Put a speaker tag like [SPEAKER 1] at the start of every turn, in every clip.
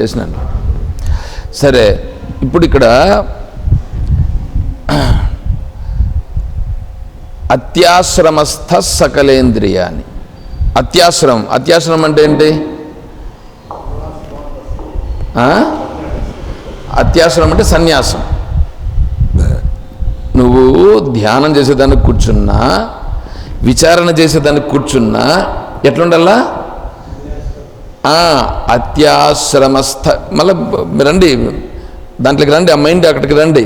[SPEAKER 1] చేసినాను. సరే ఇప్పుడు ఇక్కడ అత్యాశ్రమస్థ సకలేంద్రియాన్ని అత్యాశ్రమం అత్యాశ్రమం అంటే ఏంటి? ఆ? అత్యాశ్రమం అంటే సన్యాసం. నువ్వు ధ్యానం చేసేదానికి కూర్చున్నా విచారణ చేసేదానికి కూర్చున్నా ఎట్లుండాలా? అత్యాశ్రమస్థ మళ్ళీ రండి దాంట్లోకి రండి ఆ మైండ్ అక్కడికి రండి.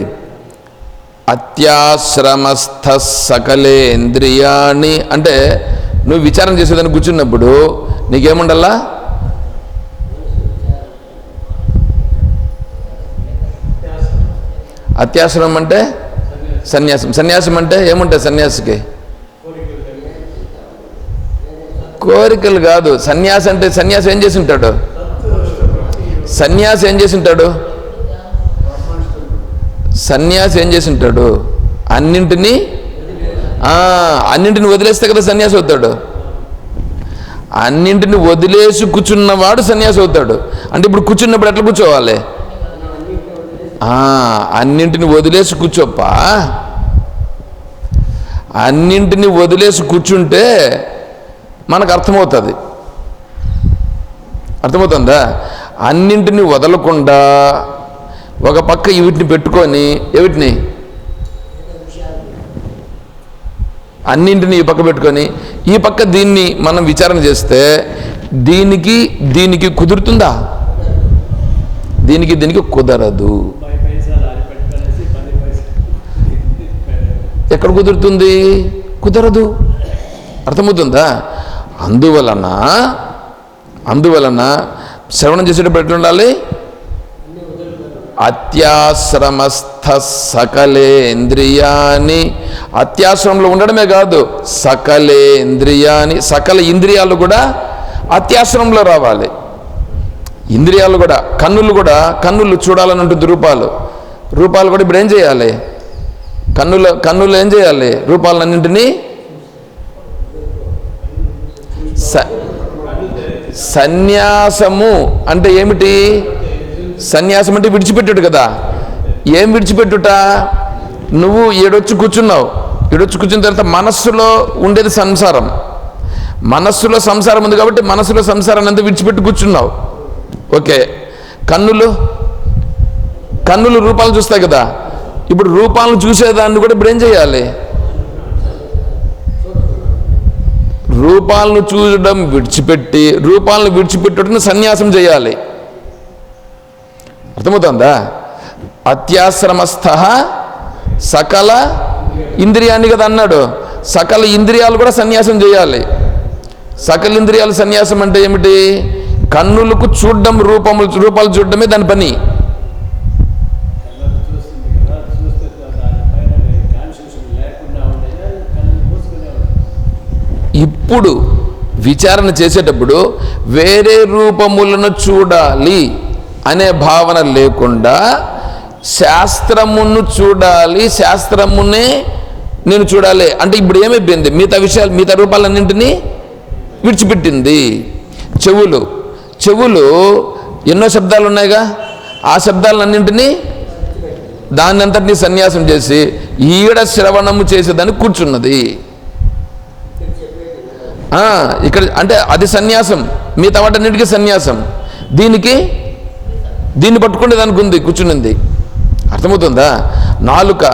[SPEAKER 1] అత్యాశ్రమస్థ సకలేంద్రియాణి అంటే నువ్వు విచారం చేసేదానికి కూర్చున్నప్పుడు నీకేముండల్లా? అత్యాశ్రమం అంటే సన్యాసం. సన్యాసం అంటే ఏముంటాయి సన్యాసికి? కోరికలు కాదు. సన్యాసి అంటే సన్యాసి ఏం చేసి ఉంటాడు సన్యాసి ఏం చేసి ఉంటాడు సన్యాసి ఏం చేసి ఉంటాడు అన్నింటినీ ఆ, అన్నింటిని వదిలేస్తే కదా సన్యాసి అవుతాడు. అన్నింటిని వదిలేసి కూర్చున్నవాడు సన్యాసి అవుతాడు. అంటే ఇప్పుడు కూర్చున్నప్పుడు ఎట్లా కూర్చోవాలి? ఆ, అన్నింటిని వదిలేసి కూర్చోప్పా? అన్నింటిని వదిలేసి కూర్చుంటే మనకు అర్థమవుతుంది? అర్థమవుతుందా అన్నింటిని వదలకుండా ఒక పక్క వీటిని పెట్టుకొని ఎవిటిని అన్నింటిని ఈ పక్క పెట్టుకొని ఈ పక్క దీన్ని మనం విచారణ చేస్తే దీనికి దీనికి కుదురుతుందా? దీనికి దీనికి కుదరదు. ఎక్కడ కుదురుతుంది? కుదరదు. అర్థమవుతుందా? అందువలన అందువలన శ్రవణం చేసేటప్పుడు ఎట్లుండాలి? అత్యాశ్రమస్థ సకలేంద్రియాని. అత్యాశ్రమంలో ఉండడమే కాదు సకలేంద్రియాని. సకల ఇంద్రియాలు కూడా అత్యాశ్రమంలో రావాలి. ఇంద్రియాలు కూడా కన్నులు కూడా కన్నులు చూడాలని ఉంటుంది రూపాలు. రూపాలు కూడా ఇప్పుడు ఏం చేయాలి? కన్నుల కన్నులు ఏం చేయాలి? రూపాలన్నింటినీ స సన్యాసము అంటే ఏమిటి? సన్యాసం అంటే విడిచిపెట్టుడు కదా. ఏం విడిచిపెట్టుట? నువ్వు ఏడొచ్చి కూర్చున్నావు. ఏడొచ్చి కూర్చున్న తర్వాత మనస్సులో ఉండేది సంసారం. మనస్సులో సంసారం ఉంది కాబట్టి మనస్సులో సంసారాన్ని అంతా విడిచిపెట్టి కూర్చున్నావు. ఓకే. కన్నులు? కన్నులు రూపాలు చూస్తాయి కదా. ఇప్పుడు రూపాలను చూసేదాన్ని కూడా ఇప్పుడు ఏం చేయాలి? రూపాలను చూడడం విడిచిపెట్టి రూపాలను విడిచిపెట్టడం సన్యాసం చేయాలి. అర్థమవుతుందా? అత్యాశ్రమస్థ సకల ఇంద్రియాన్ని కదా అన్నాడు. సకల ఇంద్రియాలు కూడా సన్యాసం చేయాలి. సకల ఇంద్రియాలు సన్యాసం అంటే ఏమిటి? కన్నులకు చూడడం రూపములు రూపాలు చూడడమే దాని పని
[SPEAKER 2] కళ్ళకు చూస్తుంది కదా చూస్తే దానిపైన కాన్షియస్ లేకుండా ఉండేది కళ్ళు మూసుకునే ఉంటుంది
[SPEAKER 1] ఇప్పుడు విచారణ చేసేటప్పుడు వేరే రూపములను చూడాలి అనే భావన లేకుండా శాస్త్రమును చూడాలి శాస్త్రమునే నేను చూడాలి. అంటే ఇప్పుడు ఏమైపోయింది? మిగతా విషయాలు మిగతా రూపాలన్నింటినీ విడిచిపెట్టింది. చెవులు. చెవులు ఎన్నో శబ్దాలు ఉన్నాయిగా ఆ శబ్దాలన్నింటినీ దాన్ని అంతటినీ సన్యాసం చేసి ఈడ శ్రవణము చేసేదాన్ని కూర్చున్నది. ఇక్కడ అంటే అది సన్యాసం. మిగతా వాటన్నిటికీ సన్యాసం. దీనికి దీన్ని పట్టుకునే దానికి ఉంది కూర్చునింది. అర్థమవుతుందా? నాలుక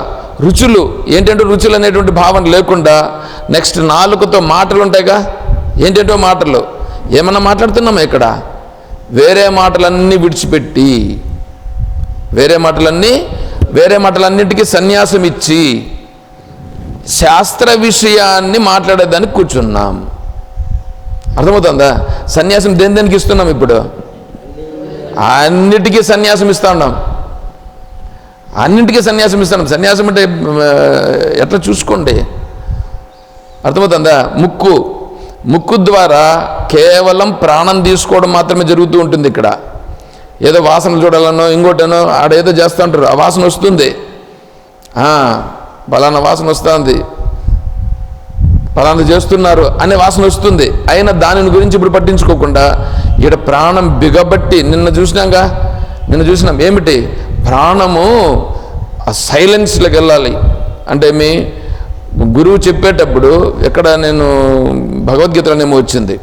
[SPEAKER 1] రుచులు. ఏంటంటే రుచులు అనేటువంటి భావన లేకుండా నెక్స్ట్ నాలుకతో మాటలు ఉంటాయిగా? ఏంటంటో మాటలు? ఏమన్నా మాట్లాడుతున్నామా ఇక్కడ? వేరే మాటలన్నీ విడిచిపెట్టి వేరే మాటలన్నీ వేరే మాటలన్నిటికీ సన్యాసం ఇచ్చి శాస్త్ర విషయాన్ని మాట్లాడేదానికి కూర్చున్నాం. అర్థమవుతుందా? సన్యాసం దేని దేనికి ఇస్తున్నాం ఇప్పుడు? అన్నిటికీ సన్యాసం ఇస్తా ఉన్నాం. అన్నింటికీ సన్యాసం ఇస్తున్నాం సన్యాసం అంటే ఎట్లా చూసుకోండి? అర్థమవుతుందా? ముక్కు. ముక్కు ద్వారా కేవలం ప్రాణం తీసుకోవడం మాత్రమే జరుగుతూ ఉంటుంది ఇక్కడ. ఏదో వాసన చూడాలనో ఇంకోటనో ఆడేదో చేస్తూ ఉంటారు. ఆ వాసన వస్తుంది. ఆ, బలానా వాసన వస్తుంది. పలానా చేస్తున్నారు అనే వాసన వస్తుంది. అయినా దానిని గురించి ఇప్పుడు పట్టించుకోకుండా ఇక్కడ ప్రాణం బిగబట్టి నిన్న చూసినాక నిన్న చూసినాం. ఏమిటి? ప్రాణము ఆ సైలెన్స్లోకి వెళ్ళాలి. అంటే మీ గురువు చెప్పేటప్పుడు ఎక్కడ నేను భగవద్గీతలోనేమో వచ్చింది.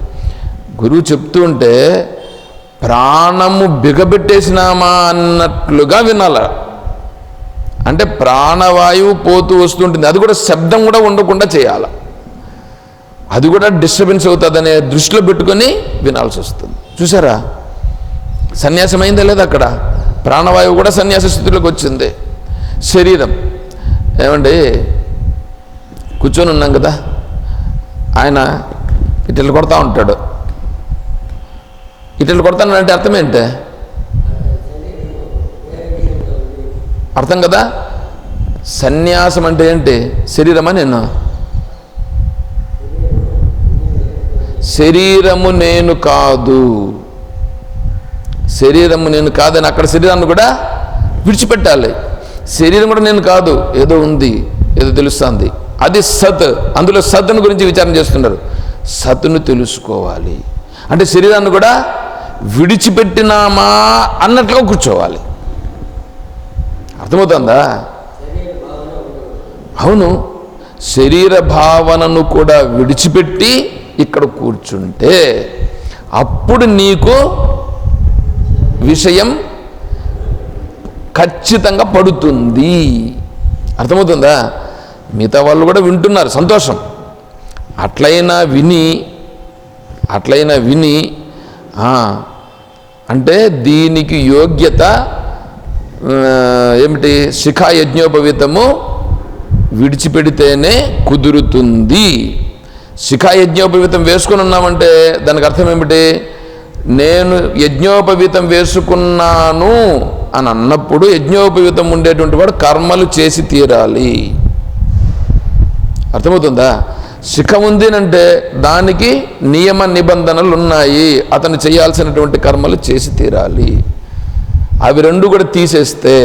[SPEAKER 1] గురువు చెప్తూ ఉంటే ప్రాణము బిగబెట్టేసినామా అన్నట్లుగా వినాల. అంటే ప్రాణవాయువు పోతూ వస్తుంటుంది అది కూడా శబ్దం కూడా ఉండకుండా చేయాలి. అది కూడా డిస్టర్బెన్స్ అవుతుందనే దృష్టిలో పెట్టుకొని వినాల్సి వస్తుంది. చూసారా? సన్యాసం అయిందా లేదా అక్కడ? ప్రాణవాయువు కూడా సన్యాస స్థితిలోకి వచ్చింది. శరీరం. ఏమండి? కూర్చొని ఉన్నాం కదా? ఆయన ఇటలు కొడతా ఉంటాడు. ఇటలు కొడతానంటే అర్థం ఏంటి? అర్థం కదా? సన్యాసం అంటే ఏంటి? శరీరమా నేను? శరీరము నేను కాదు. శరీరము నేను కాదని అక్కడ శరీరాన్ని కూడా విడిచిపెట్టాలి. శరీరం కూడా నేను కాదు. ఏదో ఉంది ఏదో తెలుస్తుంది. అది సత్. అందులో సత్ను గురించి విచారణ చేస్తున్నారు. సత్ను తెలుసుకోవాలి. అంటే శరీరాన్ని కూడా విడిచిపెట్టినామా అన్నట్లుగా కూర్చోవాలి. అర్థమవుతుందా? అవును. శరీర భావనను కూడా విడిచిపెట్టి ఇక్కడ కూర్చుంటే అప్పుడు నీకు విషయం ఖచ్చితంగా పడుతుంది. అర్థమవుతుందా? మిగతా వాళ్ళు కూడా వింటున్నారు సంతోషం. అట్లయినా విని అట్లయినా విని అంటే దీనికి యోగ్యత ఏమిటి? శిఖా యజ్ఞోపవీతము విడిచిపెడితేనే కుదురుతుంది. శిఖా యజ్ఞోపవీతం వేసుకుని ఉన్నామంటే దానికి అర్థం ఏమిటి? నేను యజ్ఞోపవీతం వేసుకున్నాను అని అన్నప్పుడు యజ్ఞోపవీతం ఉండేటువంటి వాడు కర్మలు చేసి తీరాలి. అర్థమవుతుందా? శిఖ ఉందినంటే దానికి నియమ నిబంధనలు ఉన్నాయి అతను చేయాల్సినటువంటి కర్మలు చేసి తీరాలి. అవి రెండు కూడా తీసేస్తే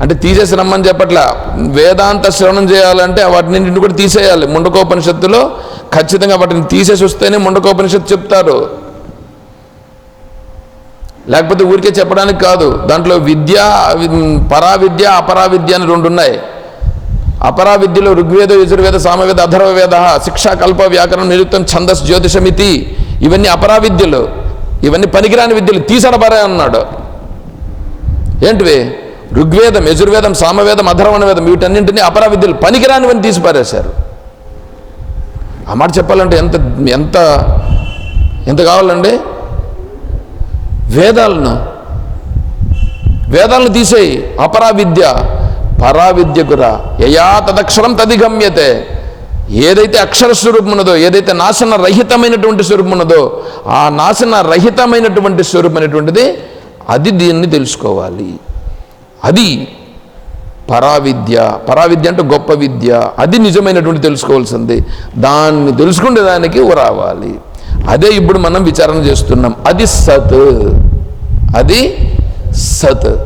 [SPEAKER 1] అంటే తీసేసి రమ్మని చెప్పట్లా. వేదాంత శ్రవణం చేయాలంటే వాటిని కూడా తీసేయాలి. ముండకోపనిషత్తులో ఖచ్చితంగా వాటిని తీసేసి వస్తేనే ముండకోపనిషత్తు చెప్తారు. లేకపోతే ఊరికే చెప్పడానికి కాదు. దాంట్లో విద్య పరావిద్య అపరావిద్య అని రెండు ఉన్నాయి. అపరావిద్యలో ఋగ్వేద యజుర్వేద సామవేద అధర్వవేద శిక్షా కల్ప వ్యాకరణం నిరుక్తం ఛందస్ జ్యోతిషమితి ఇవన్నీ అపరావిద్యలు. ఇవన్నీ పనికిరాని విద్యలు. తీసడబరే అన్నాడు. ఏంటివి? ఋగ్వేదం యజుర్వేదం సామవేదం అధర్వణ వేదం వీటన్నింటినీ అపరా విద్యలు పనికిరానివని తీసి పారేశారు ఆ మాట చెప్పాలంటే ఎంత ఎంత ఎంత కావాలండి? వేదాలను వేదాలను తీసేయి. అపరా విద్య పరా విద్యకురా యయా తదక్షరం తదిగమ్యతే. ఏదైతే అక్షర స్వరూపమున్నదో ఏదైతే నాశన రహితమైనటువంటి స్వరూపమున్నదో ఆ నాశన రహితమైనటువంటి స్వరూపమైనటువంటిది అది దీన్ని తెలుసుకోవాలి. అది పరావిద్య. పరావిద్య అంటే గొప్ప విద్య. అది నిజమైనటువంటి తెలుసుకోవాల్సింది. దాన్ని తెలుసుకునే దానికి రావాలి. అదే ఇప్పుడు మనం విచారణ చేస్తున్నాం. అది సత్. అది సత్.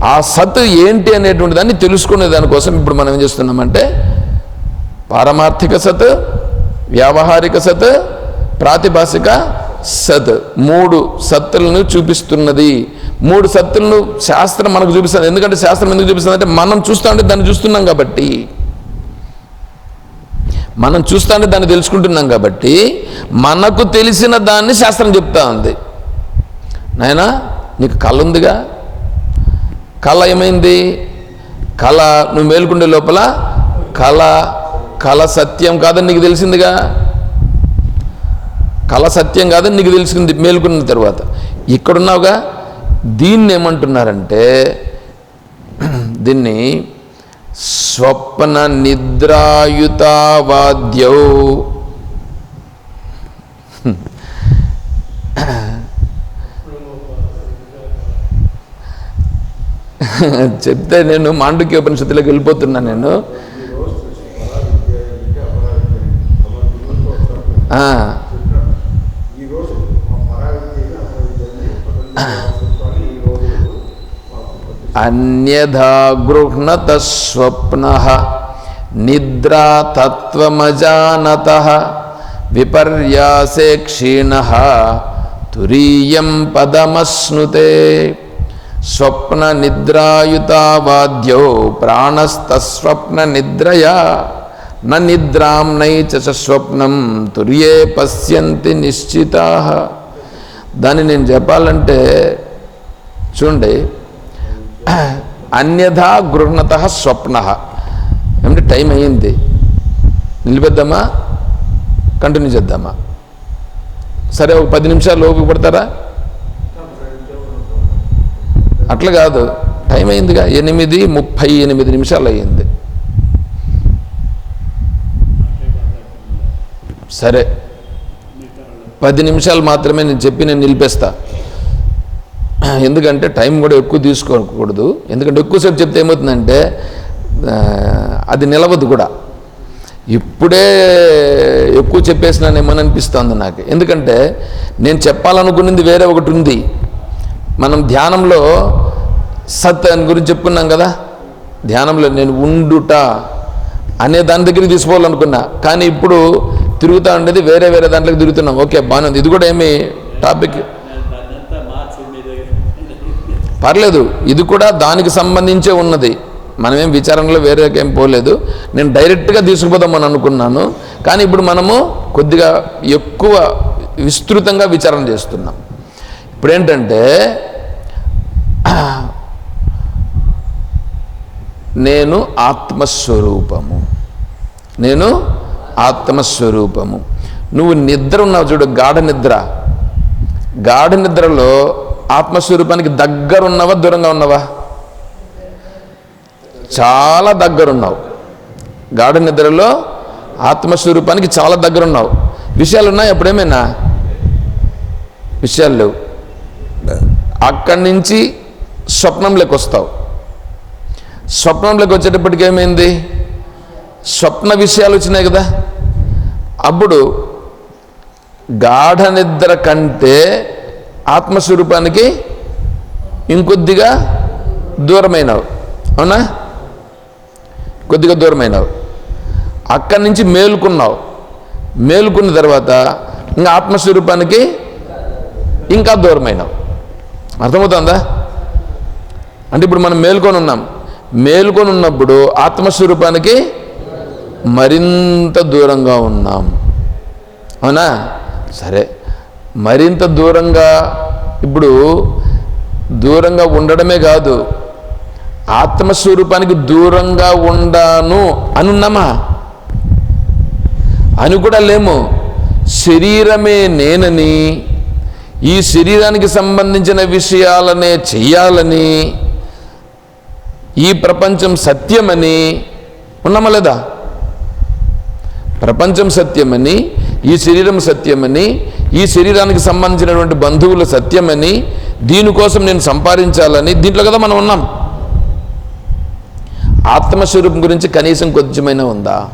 [SPEAKER 1] ఆ సత్ ఏంటి అనేటువంటి దాన్ని తెలుసుకునే దానికోసం ఇప్పుడు మనం ఏం చేస్తున్నామంటే పారమార్థిక సత్ వ్యావహారిక సత్ ప్రాతిభాషిక సత్. మూడు సత్తులను చూపిస్తున్నది. మూడు సత్తులను శాస్త్రం మనకు చూపిస్తుంది. ఎందుకంటే శాస్త్రం ఎందుకు చూపిస్తుంది అంటే మనం చూస్తూ ఉంటే దాన్ని చూస్తున్నాం కాబట్టి. మనం చూస్తూ ఉంటే దాన్ని తెలుసుకుంటున్నాం కాబట్టి మనకు తెలిసిన దాన్ని శాస్త్రం చెప్తా ఉంది. నాయనా నీకు కళ ఉందిగా? కళ ఏమైంది? కళ నువ్వు మేలుకుండే లోపల కళ కళ సత్యం కాదని నీకు తెలిసిందిగా? కళ సత్యం కాదని నీకు తెలిసింది మేలుకున్న తర్వాత. ఇక్కడున్నావుగా దీన్ని ఏమంటున్నారంటే దీన్ని స్వప్న నిద్రాయుతావాద్యౌ చెప్తే నేను మాండుక్య ఉపనిషత్తులోకి వెళ్ళిపోతున్నా నేను ఆ,
[SPEAKER 3] ఈ రోజు మా పరావిద్యని అపరావిద్యని పతంజలి ఈ రోజు మాకు
[SPEAKER 1] అన్యథా గృహ్ణత స్వప్న నిద్రా తత్వమజానత విపర్యాసే క్షీణ తురీయం పదమశ్నుతే స్వప్న నిద్రాయుతావాద్యో ప్రాణస్తస్వప్న నిద్రయా న నిద్రాం నైచ స్వప్నం తుర్యే పశ్యంతి నిశ్చితా. దాన్ని నేను చెప్పాలంటే చూడండి అన్యథా గృహణత స్వప్న. ఏమంటే టైం అయ్యింది. నిలిపేద్దామా కంటిన్యూ చేద్దామా? సరే ఒక పది నిమిషాలు లోపు పడతారా? అట్లా కాదు. టైం అయిందిగా ఎనిమిది ముప్పై ఎనిమిది నిమిషాలు అయ్యింది. సరే. పది నిమిషాలు మాత్రమే నేను చెప్పి నేను నిలిపేస్తాను ఎందుకంటే టైం కూడా ఎక్కువ తీసుకోకూడదు. ఎందుకంటే ఎక్కువసేపు చెప్తే ఏమవుతుందంటే అది నిలవదు కూడా. ఇప్పుడే ఎక్కువ చెప్పేసినానేమని అనిపిస్తుంది నాకు? ఎందుకంటే నేను చెప్పాలనుకున్నది వేరే ఒకటి ఉంది. మనం ధ్యానంలో సత్ అని గురించి చెప్పుకున్నాం కదా? ధ్యానంలో నేను ఉండుట అనే దాని దగ్గరికి తీసుకోవాలనుకున్నా. కానీ ఇప్పుడు తిరుగుతూ ఉండేది వేరే వేరే దాంట్లోకి తిరుగుతున్నాం. ఓకే బాగానే ఉంది. ఇది కూడా ఏమి టాపిక్
[SPEAKER 2] నేను దాన్నంతా మార్చి మీ దగ్గర
[SPEAKER 1] పర్లేదు ఇది కూడా దానికి సంబంధించే ఉన్నది. మనమేం విచారణలో వేరేకేం పోలేదు. నేను డైరెక్ట్గా తీసుకుపోదామని అనుకున్నాను. కానీ ఇప్పుడు మనము కొద్దిగా ఎక్కువ విస్తృతంగా విచారణ చేస్తున్నాం. ఇప్పుడు ఏంటంటే నేను ఆత్మస్వరూపము. నేను ఆత్మస్వరూపము. నువ్వు నిద్ర ఉన్నావు చూడు గాఢ నిద్ర. గాఢ నిద్రలో ఆత్మస్వరూపానికి దగ్గరున్నవా దూరంగా ఉన్నావా? చాలా దగ్గరున్నావు. గాఢ నిద్రలో ఆత్మస్వరూపానికి చాలా దగ్గర ఉన్నావు విషయాలు ఉన్నాయి అప్పుడేమైనా విషయాలు లేవు. అక్కడి నుంచి స్వప్నంలోకి వస్తావు. స్వప్నంలోకి వచ్చేటప్పటికి ఏమైంది? స్వప్న విషయాలు వచ్చినాయి కదా. అప్పుడు గాఢ నిద్ర కంటే ఆత్మస్వరూపానికి ఇంకొద్దిగా దూరమైనవు. అవునా? కొద్దిగా దూరమైనవు. అక్కడి నుంచి మేలుకున్నావు. మేలుకున్న తర్వాత ఇంకా ఆత్మస్వరూపానికి ఇంకా దూరమైనవు. అర్థమవుతుందా? అంటే ఇప్పుడు మనం మేల్కొని ఉన్నాం. మేల్కొని ఉన్నప్పుడు ఆత్మస్వరూపానికి మరింత దూరంగా ఉన్నాం. అవునా? సరే. మరింత దూరంగా ఇప్పుడు దూరంగా ఉండడమే కాదు ఆత్మస్వరూపానికి దూరంగా ఉండాను అనున్నామా. అని కూడా లేము. శరీరమే నేనని ఈ శరీరానికి సంబంధించిన విషయాలనే చెయ్యాలని ఈ ప్రపంచం సత్యమని ఉన్నామా లేదా? ప్రపంచం సత్యమని ఈ శరీరం సత్యమని ఈ శరీరానికి సంబంధించినటువంటి బంధువులు సత్యమని దీనికోసం నేను సంపాదించాలని దీంట్లో కదా మనం ఉన్నాం. ఆత్మస్వరూపం గురించి కనీసం కొంచెమైనా ఉందా?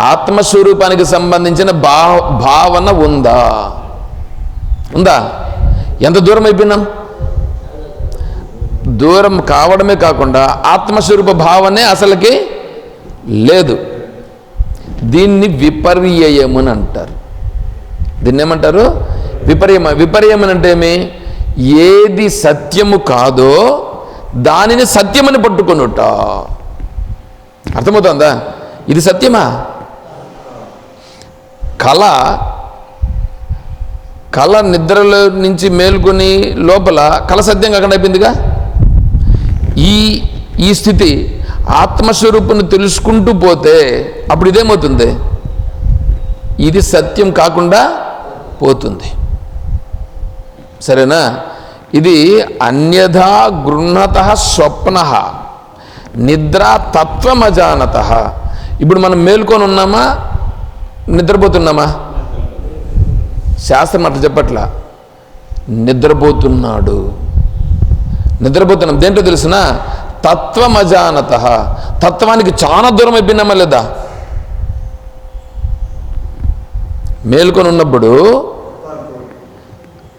[SPEAKER 1] ఆత్మస్వరూపానికి సంబంధించిన భా భావన ఉందా? ఉందా? ఎంత దూరం అయిపోయినాం? దూరం కావడమే కాకుండా ఆత్మస్వరూప భావనే అసలుకి లేదు. దీన్ని విపర్యయమని అంటారు దీన్ని ఏమంటారు విపర్యమ విపర్యమని అంటే ఏమి ఏది సత్యము కాదో దానిని సత్యమని పట్టుకొనుట. అర్థమవుతుందా? ఇది సత్యమా? కళ కళ నిద్రలో నుంచి మేల్కొని లోపల కళ సత్యం కాకుండా అయిపోయిందిగా? ఈ ఈ స్థితి ఆత్మస్వరూపుని తెలుసుకుంటూ పోతే అప్పుడు ఇదేమవుతుంది? ఇది సత్యం కాకుండా పోతుంది. సరేనా? ఇది అన్యథా గృహత స్వప్న నిద్ర తత్వమజానత. ఇప్పుడు మనం మేల్కొని ఉన్నామా? నిద్రపోతున్నామా? శాస్త్రం అట్లా చెప్పట్లా. నిద్రపోతున్నాడు. నిద్రపోతున్నాం. దేంట్లో తెలుసునా? తత్వమజానత. తత్వానికి చాలా దూరం అయిపోయినామా లేదా? మేలుకొని ఉన్నప్పుడు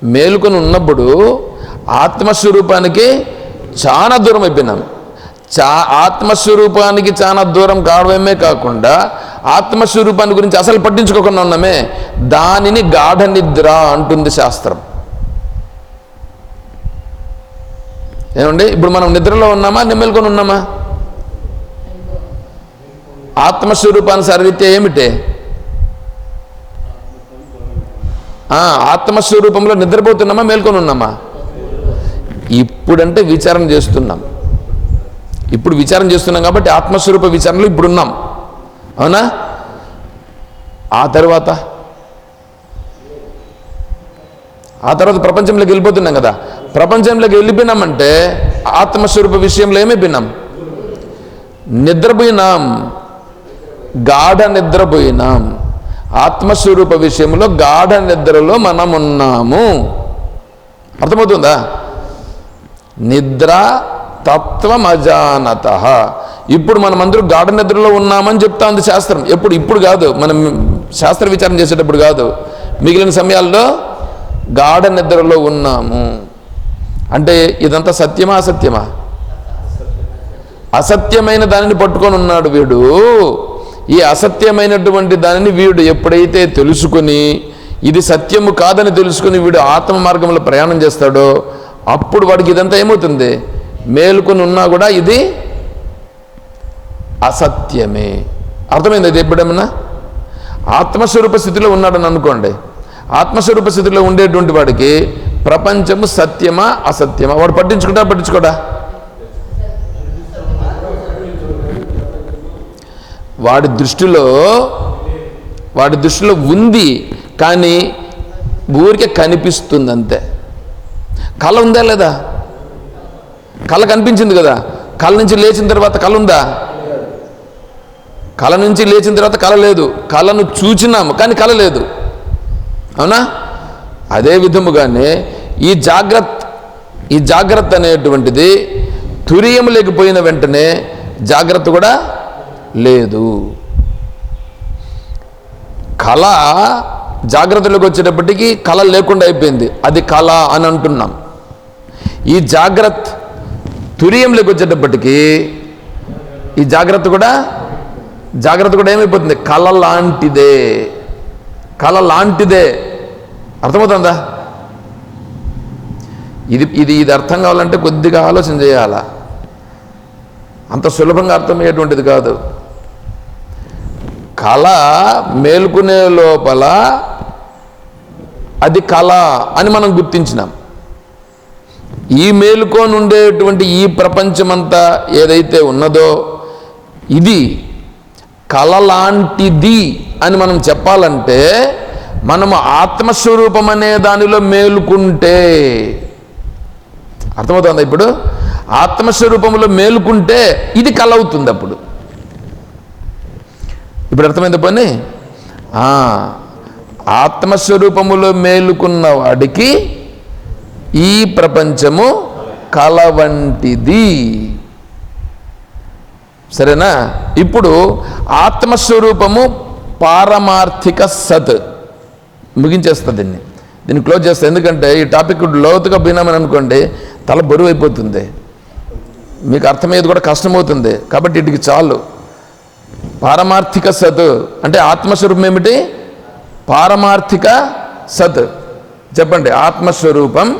[SPEAKER 1] మేలుకొని ఉన్నప్పుడు ఆత్మస్వరూపానికి చాలా దూరం అయిపోయినాం. చా ఆత్మస్వరూపానికి చాలా దూరం కావడమే కాకుండా ఆత్మస్వరూపాన్ని గురించి అసలు పట్టించుకోకుండా ఉన్నామే. దానిని గాఢ నిద్ర అంటుంది శాస్త్రం. ఏమండి? ఇప్పుడు మనం నిద్రలో ఉన్నామా? నిమ్మల్కొని ఉన్నామా? ఆత్మస్వరూపానుసారరీత్యా ఏమిటే? ఆత్మస్వరూపంలో నిద్రపోతున్నామా? మేల్కొని ఉన్నామా? ఇప్పుడంటే విచారణ చేస్తున్నాం. ఇప్పుడు విచారణ చేస్తున్నాం కాబట్టి ఆత్మస్వరూప విచారణలో ఇప్పుడున్నాం. అవునా? ఆ తర్వాత? ఆ తర్వాత ప్రపంచంలోకి వెళ్ళిపోతున్నాం కదా. ప్రపంచంలోకి వెళ్ళిపోయినామంటే ఆత్మస్వరూప విషయంలో ఏమైపోయినాం నిద్రపోయినాం. గాఢ నిద్రపోయినాం. ఆత్మస్వరూప విషయంలో గాఢ నిద్రలో మనం ఉన్నాము అర్థమవుతుందా? నిద్ర తత్వమజానత ఇప్పుడు మనం అందరూ గాఢ నిద్రలో ఉన్నామని చెప్తా ఉంది శాస్త్రం. ఎప్పుడు? ఇప్పుడు కాదు. మనం శాస్త్ర విచారం చేసేటప్పుడు కాదు. మిగిలిన సమయాల్లో గాఢ నిద్రలో ఉన్నాము. అంటే ఇదంతా సత్యమా అసత్యమా? అసత్యమైన దానిని పట్టుకొని ఉన్నాడు వీడు. ఈ అసత్యమైనటువంటి దానిని వీడు ఎప్పుడైతే తెలుసుకొని ఇది సత్యము కాదని తెలుసుకుని వీడు ఆత్మ మార్గంలో ప్రయాణం చేస్తాడో అప్పుడు వాడికి ఇదంతా ఏమవుతుంది? మేలుకొని ఉన్నా కూడా ఇది అసత్యమే. అర్థమైంది అది ఎప్పుడేమన్నా? ఆత్మస్వరూప స్థితిలో ఉన్నాడని అనుకోండి. ఆత్మస్వరూప స్థితిలో ఉండేటువంటి వాడికి ప్రపంచము సత్యమా అసత్యమా? వాడు పట్టించుకుంటా పట్టించుకోడా? వాడి దృష్టిలో వాడి దృష్టిలో ఉంది కానీ ఊరికే కనిపిస్తుంది అంతే కళ ఉందా లేదా? కళ కనిపించింది కదా. కళ నుంచి లేచిన తర్వాత కళ ఉందా? కళ నుంచి లేచిన తర్వాత కళ లేదు. కళను చూచినాము కానీ కళ లేదు. అవునా? అదే విధముగానే ఈ జాగ్రత్త ఈ జాగ్రత్త అనేటువంటిది తురియం లేకపోయిన వెంటనే జాగ్రత్త కూడా లేదు. కళ జాగ్రత్తలోకి వచ్చేటప్పటికీ కళ లేకుండా అయిపోయింది. అది కళ అని అంటున్నాం. ఈ జాగ్రత్త తురియంలోకి వచ్చేటప్పటికీ ఈ జాగ్రత్త కూడా జాగ్రత్త కూడా ఏమైపోతుంది? కళ లాంటిదే. కళ లాంటిదే. అర్థమవుతుందా? ఇది ఇది ఇది అర్థం కావాలంటే కొద్దిగా ఆలోచన చేయాలా? అంత సులభంగా అర్థమయ్యేటువంటిది కాదు. కళ మేల్కొనే లోపల అది కళ అని మనం గుర్తించినాం. ఈ మేలుకొని ఉండేటువంటి ఈ ప్రపంచమంతా ఏదైతే ఉన్నదో ఇది కళ లాంటిది అని మనం చెప్పాలంటే మనము ఆత్మస్వరూపం అనే దానిలో మేలుకుంటే. అర్థమవుతుందా ఇప్పుడు? ఆత్మస్వరూపంలో మేలుకుంటే ఇది కలవుతుంది అప్పుడు ఇప్పుడు అర్థమైంది పని? ఆ, ఆత్మస్వరూపములో మేలుకున్న వాడికి ఈ ప్రపంచము కలవంటిది. సరేనా? ఇప్పుడు ఆత్మస్వరూపము పారమార్థిక సత్. ముగించేస్తా దీన్ని. దీన్ని క్లోజ్ చేస్తా. ఎందుకంటే ఈ టాపిక్ లోతుగా పోయినామని అనుకోండి తల బరువు అయిపోతుంది. మీకు అర్థమయ్యేది కూడా కష్టమవుతుంది. కాబట్టి ఇటుకి చాలు. పారమార్థిక సత్. అంటే ఆత్మస్వరూపం ఏమిటి? పారమార్థిక సత్. చెప్పండి ఆత్మస్వరూపం.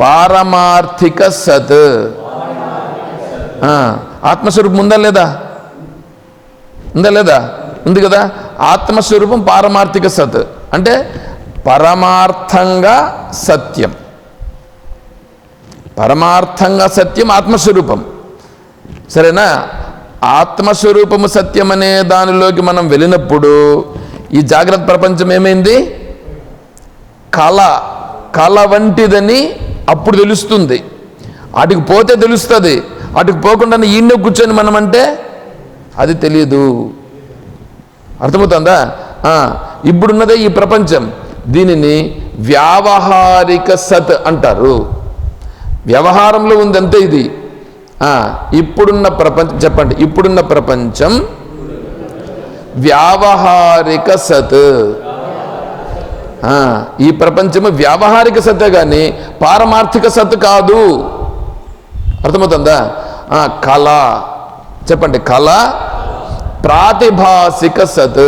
[SPEAKER 1] పారమార్థిక సత్. ఆత్మస్వరూపం ఉందా లేదా? ఉందా లేదా? ఉంది కదా? ఆత్మస్వరూపం పారమార్థిక సత్. అంటే పరమార్థంగా సత్యం. పరమార్థంగా సత్యం ఆత్మస్వరూపం. సరేనా? ఆత్మస్వరూపము సత్యం అనే దానిలోకి మనం వెళ్ళినప్పుడు ఈ జాగ్రత్త ప్రపంచం ఏమైంది? కళ. కళ వంటిదని అప్పుడు తెలుస్తుంది. అటుకు పోతే తెలుస్తుంది. అటుకు పోకుండా ఈయన కూర్చొని మనం అంటే అది తెలియదు అర్థమవుతుందా? ఇప్పుడున్నదే ఈ ప్రపంచం. దీనిని వ్యావహారిక సత్ అంటారు. వ్యవహారంలో ఉంది అంతే ఇది ఇప్పుడున్న ప్రపంచం చెప్పండి. ఇప్పుడున్న ప్రపంచం వ్యావహారిక సత్. ఈ ప్రపంచము వ్యావహారిక సత్తే కానీ పారమార్థిక సత్ కాదు. అర్థమవుతుందా? కళ. చెప్పండి కళ ప్రాతిభాసిక సత్.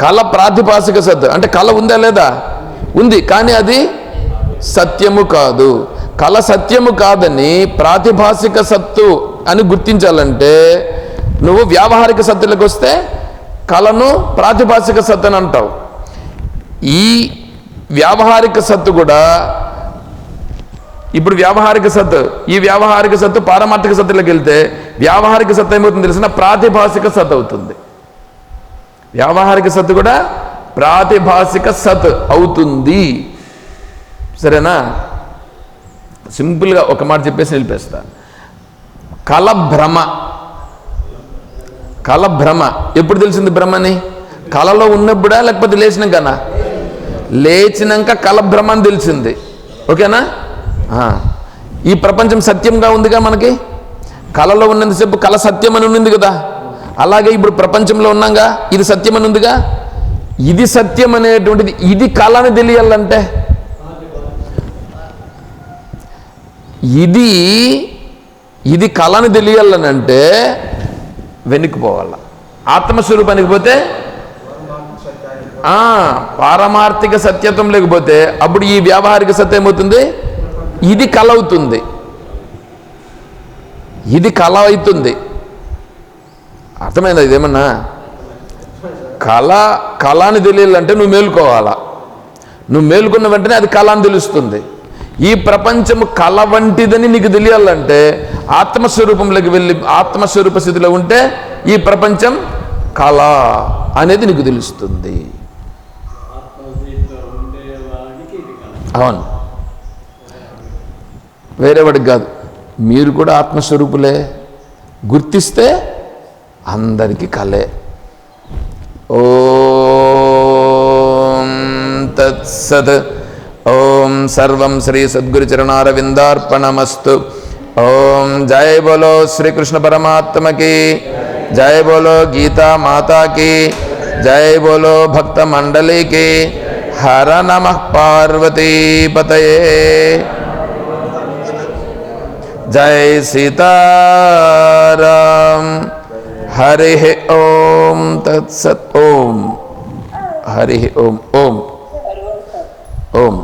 [SPEAKER 1] కళ ప్రాతిభాసిక సత్. అంటే కళ ఉందా లేదా? ఉంది కానీ అది సత్యము కాదు. కళ సత్యము కాదని ప్రాతిభాసిక సత్తు అని గుర్తించాలంటే నువ్వు వ్యావహారిక సత్తులకు వస్తే కళను ప్రాతిభాసిక సత్తు అని అంటావు. ఈ వ్యావహారిక సత్తు కూడా ఇప్పుడు వ్యావహారిక సత్ ఈ వ్యావహారిక సత్తు పారమార్థిక సత్తులోకి వెళ్తే వ్యావహారిక సత్తు ఏమవుతుంది తెలిసిన? ప్రాతిభాసిక సత్ అవుతుంది. వ్యావహారిక సత్తు కూడా ప్రాతిభాసిక సత్ అవుతుంది. సరేనా? సింపుల్గా ఒక మాట చెప్పేసి నిలిపేస్తా. కల భ్రమ కల భ్రమ ఎప్పుడు తెలిసింది భ్రమని? కలలో ఉన్నప్పుడా లేకపోతే లేచినాకనా? లేచినాక కల భ్రమ అని తెలిసింది. ఓకేనా? ఈ ప్రపంచం సత్యంగా ఉందిగా మనకి? కళలో ఉన్నంతసేపు కళ సత్యం అని ఉన్నింది కదా. అలాగే ఇప్పుడు ప్రపంచంలో ఉన్నాగా ఇది సత్యం అని ఉందిగా? ఇది సత్యం అనేటువంటిది ఇది కళ అని తెలియాలంటే. ఇది ఇది కళని తెలియాలనంటే వెనక్కిపోవాల ఆత్మస్వరూపానికి పోతే పారమార్థిక సత్యత్వం లేకపోతే అప్పుడు ఈ వ్యావహారిక సత్యం ఏమవుతుంది? ఇది కళ అవుతుంది ఇది కళ అవుతుంది అర్థమైందా ఇదేమన్నా? కళ కళ అని తెలియాలంటే నువ్వు మేలుకోవాలా? నువ్వు మేలుకున్న వెంటనే అది కళ అని తెలుస్తుంది. ఈ ప్రపంచము కళ వంటిదని నీకు తెలియాలంటే ఆత్మస్వరూపంలోకి వెళ్ళి ఆత్మస్వరూప స్థితిలో ఉంటే ఈ ప్రపంచం కళ అనేది నీకు తెలుస్తుంది. అవును. వేరేవాడికి కాదు. మీరు కూడా ఆత్మస్వరూపులే. గుర్తిస్తే అందరికీ కలే. ఓం తత్సత్. ఓం సర్వం శ్రీ సద్గురు చరణారవిందార్పణమస్తు ఓం జయ బోలో శ్రీకృష్ణ పరమాత్మకి. జయ బోలో గీతా మాతాకి. జయ బోలో భక్త మండలికి. హర నమ పార్వతీపతయే జై సీతారాం హరి ఓం తత్సత్ ఓం హరి ఓం ఓం ఓం